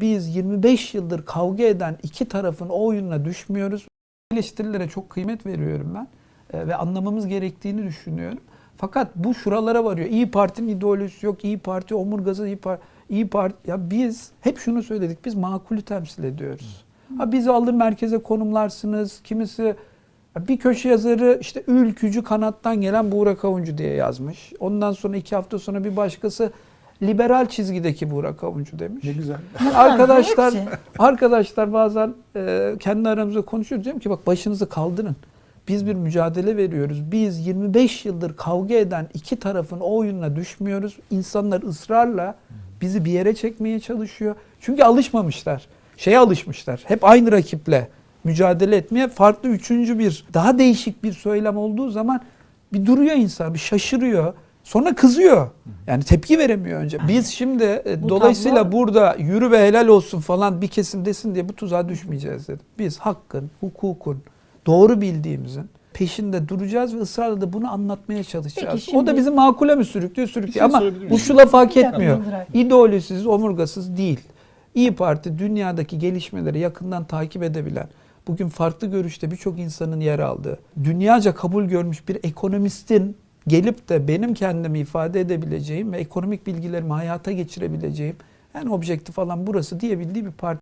Biz 25 yıldır kavga eden iki tarafın o oyununa düşmüyoruz. Eleştirilere çok kıymet veriyorum ben e, ve anlamamız gerektiğini düşünüyorum. Fakat bu şuralara varıyor. İyi Parti'nin ideolojisi yok. İyi Parti omurgası İyi Parti. İyi Parti ya biz hep şunu söyledik. Biz makulü temsil ediyoruz. Ha bizi alır merkeze konumlarsınız. Kimisi bir köşe yazarı işte ülkücü kanattan gelen Buğra Avuncu diye yazmış. Ondan sonra iki hafta sonra bir başkası liberal çizgideki Buğra Avuncu demiş. Ne güzel. Arkadaşlar arkadaşlar bazen e, kendi aramızda konuşuyoruz. Diyorum ki bak başınızı kaldırın. Biz bir mücadele veriyoruz. Biz 25 yıldır kavga eden iki tarafın o oyununa düşmüyoruz. İnsanlar ısrarla bizi bir yere çekmeye çalışıyor. Çünkü alışmamışlar. Şeye alışmışlar. Hep aynı rakiple mücadele etmeye. Farklı üçüncü bir, daha değişik bir söylem olduğu zaman bir duruyor insan, bir şaşırıyor. Sonra kızıyor. Yani tepki veremiyor önce. Biz şimdi e, Bu dolayısıyla tablo- burada yürü ve helal olsun falan bir kesim desin diye bu tuzağa düşmeyeceğiz dedim. Biz hakkın, hukukun, doğru bildiğimizin peşinde duracağız ve ısrarla da bunu anlatmaya çalışacağız. Peki O da şimdi- bizi makule mi sürüklüyor sürüklüyor şey ama bu şu laf hak etmiyor. İdeolojisiz, omurgasız değil. İyi Parti dünyadaki gelişmeleri yakından takip edebilen, bugün farklı görüşte birçok insanın yer aldığı, dünyaca kabul görmüş bir ekonomistin gelip de benim kendimi ifade edebileceğim ve ekonomik bilgilerimi hayata geçirebileceğim en objektif alan burası diyebildiği bir parti.